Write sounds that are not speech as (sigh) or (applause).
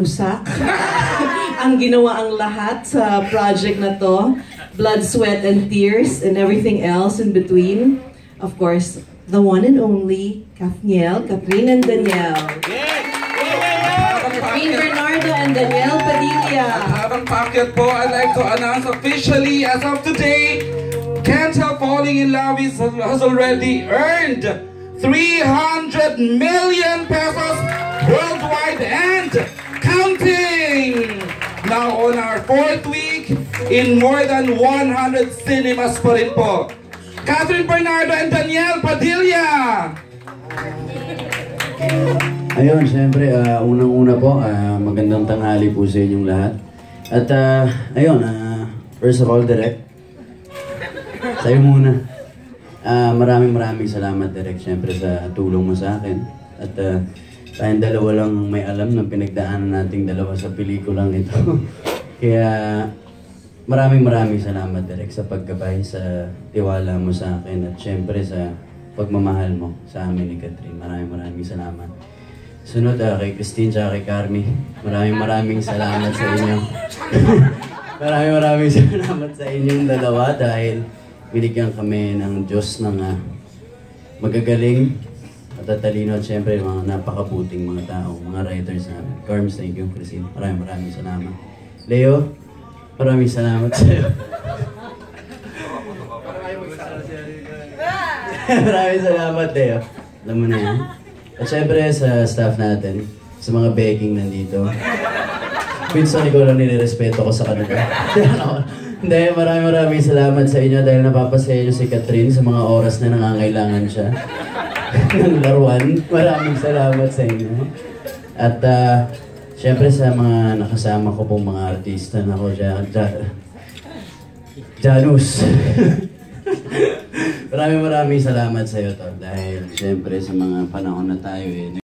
parusa (laughs) ang ginawa ang lahat sa project na to. Blood, sweat, and tears, and everything else in between. Of course, the one and only Kathniel, Catherine and Danielle. Catherine Bernardo and Danielle Padilla. Habang packet po, I'd like to announce officially as of today, Can't Help Falling in Love is, has already earned 300 million pesos worldwide and in more than 100 cinemas pa rin po. Catherine Bernardo and Danielle Padilla! Ayun, syempre, ah, unang-una po, ah, magandang tanghali po sa inyong lahat. At ah, ayun, ah, first of all, Direk, sa'yo muna. Ah, maraming maraming salamat, Direk, syempre sa tulong mo sa akin. At ah, tayong dalawa lang may alam ng pinagdaanan nating dalawa sa pelikulang ito. (laughs) Kaya maraming maraming salamat, Direk, sa paggabay, sa tiwala mo sa akin, at syempre sa pagmamahal mo sa amin ni Catherine. Maraming maraming salamat. Sunod ah, kay Christine at kay Carmi. Maraming maraming salamat sa inyo. (laughs) maraming maraming salamat sa inyong dalawa dahil binigyan kami ng Diyos ng ah, magagaling at tatalino at syempre mga napakabuting mga tao, mga writers namin. Carms, thank you, Christine. Maraming maraming salamat. Leo, maraming salamat sa iyo. (laughs) maraming salamat, Leo. Alam mo na yan. At syempre sa staff natin, sa mga begging nandito. Minsan ikaw lang nilerespeto ko sa kanila. (laughs) Hindi, maraming maraming salamat sa inyo dahil napapasaya nyo si Catherine sa mga oras na nangangailangan siya (laughs) ng laruan. Maraming salamat sa inyo. At ah, syempre sa mga nakasama ko pong mga artista na ko dyan. dyan- Janus. (laughs) maraming maraming salamat sa iyo, Tol. Dahil syempre sa mga panahon na tayo eh,